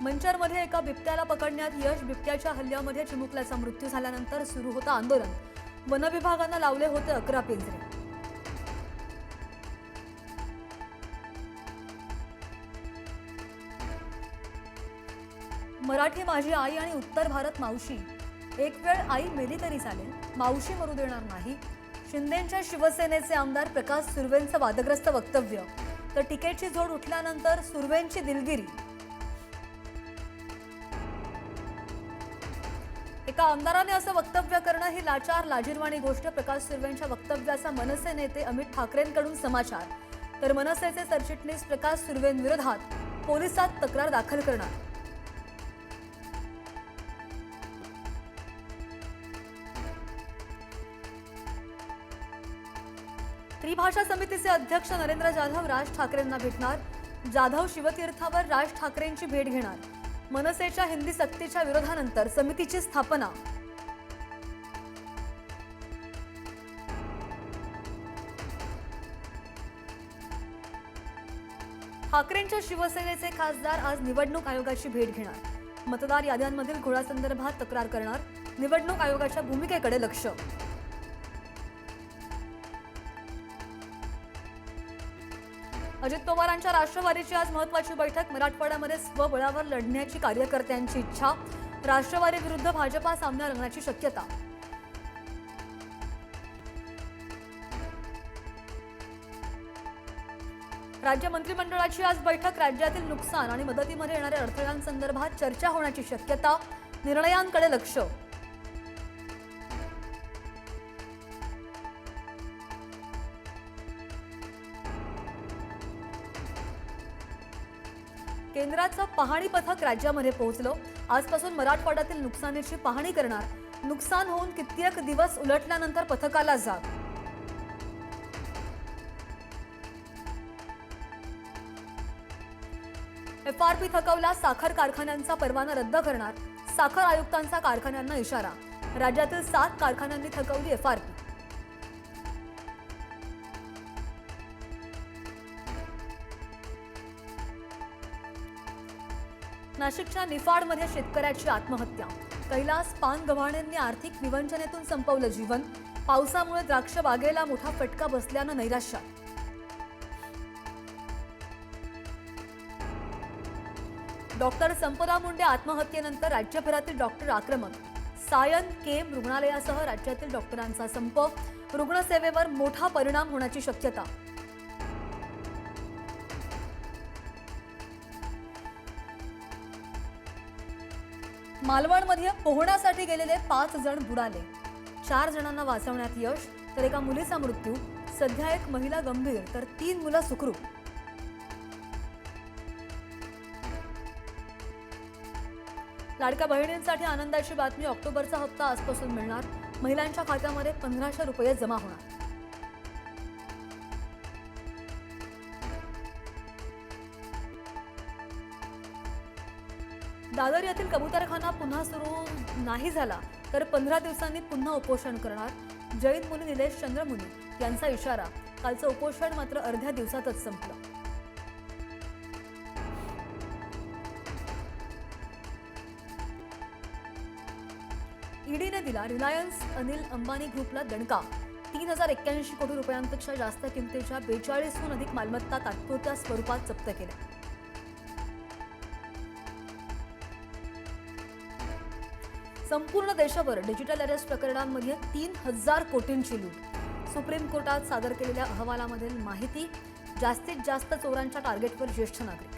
मंचरमध्ये एका बिबट्याला पकडण्यात यश बिबट्याच्या हल्ल्यामध्ये चिमुकल्याचा मृत्यू झाल्यानंतर सुरू होतं आंदोलन. वनविभागानं लावले होते अकरा पिंजरे. मराठी माझी आई आणि उत्तर भारत मावशी. एक वेळ आई मेली तरी चालेल मावशी मरू देणार नाही. शिंदेच्या शिवसेनेचे आमदार प्रकाश सुर्वेंचं वादग्रस्त वक्तव्य. तर टिकेटची झोड उठल्यानंतर सुर्वेंची दिलगिरी. एका आमदाराने असं वक्तव्य करणं ही लाचार लाजीरवाणी गोष्ट प्रकाश सुर्वेंच्या वक्तव्याचा मनसे नेते अमित ठाकरेंकडून समाचार. तर मनसेचे सरचिटणीस प्रकाश सुर्वेंविरोधात पोलिसात तक्रार दाखल करणार. त्रिभाषा समितीचे अध्यक्ष नरेंद्र जाधव राज ठाकरेंना भेटणार. जाधव शिवतीर्थावर राज ठाकरेंची भेट घेणार. मनसेच्या हिंदी सक्तीच्या विरोधानंतर समितीची स्थापना. ठाकरेंच्या शिवसेनेचे खासदार आज निवडणूक आयोगाची भेट घेणार. मतदार याद्यांमधील घोळासंदर्भात तक्रार करणार निवडणूक आयोगाच्या भूमिकेकडे लक्ष. अजित पवारांच्या राष्ट्रवादीची आज महत्वाची बैठक. मराठवाड्यामध्ये स्वबळावर लढण्याची कार्यकर्त्यांची इच्छा. राष्ट्रवादी विरुद्ध भाजपा सामना रंगण्याची शक्यता. राज्य मंत्रिमंडळाची आज बैठक. राज्यातील नुकसान आणि मदतीमध्ये येणाऱ्या अडथळ्यांसंदर्भात चर्चा होण्याची शक्यता. निर्णयांकडे लक्ष. केंद्राचं पाहणी पथक राज्यामध्ये पोहोचलं. आजपासून मराठवाड्यातील नुकसानीची पाहणी करणार. नुकसान होऊन कित्येक दिवस उलटल्यानंतर पथकाला जाग. एफआरपी थकवला साखर कारखान्यांचा परवाना रद्द करणार. साखर आयुक्तांचा कारखान्यांना इशारा. राज्यातील सात कारखान्यांनी थकवली एफआरपी. नाशिकच्या निफाडमध्ये शेतकऱ्याची आत्महत्या. कैलास पान गव्हाणेंनी आर्थिक विवंचनेतून संपवलं जीवन. पावसामुळे द्राक्ष बागेला मोठा फटका बसल्यानं नैराश्य. डॉक्टर संपदा मुंडे आत्महत्येनंतर राज्यभरातील डॉक्टर आक्रमक. सायन केम रुग्णालयासह राज्यातील डॉक्टरांचा संप. रुग्णसेवेवर मोठा परिणाम होण्याची शक्यता. मालवणमध्ये पोहण्यासाठी गेलेले पाच जण बुडाले. चार जणांना वाचवण्यात यश तर एका मुलीचा मृत्यू सध्या एक महिला गंभीर तर तीन मुलं सुखरूप. लाडक्या बहिणींसाठी आनंदाची बातमी ऑक्टोबरचा हप्ता आजपासून मिळणार. महिलांच्या खात्यामध्ये पंधराशे रुपये जमा होणार. दादर येथील कबुतरखाना पुन्हा सुरू नाही झाला तर पंधरा दिवसांनी पुन्हा उपोषण करणार. जैन मुनी निलेश चंद्रमुनी यांचा इशारा कालचं उपोषण मात्र अर्ध्या दिवसातच संपलं. ईडीने दिला रिलायन्स अनिल अंबानी ग्रुपला दणका. तीन हजार एक्क्याऐंशी कोटी रुपयांपेक्षा जास्त किमतीच्या बेचाळीसहून अधिक मालमत्ता तात्पुरत्या स्वरूपात जप्त केल्या. संपूर्ण देशभर डिजिटल अरेस्ट प्रकरणांमध्ये तीन हजार कोटींची लूट. सुप्रीम कोर्टात सादर केलेल्या अहवालामधील माहिती जास्तीत जास्त चोरांच्या टार्गेटवर ज्येष्ठ नागरिक.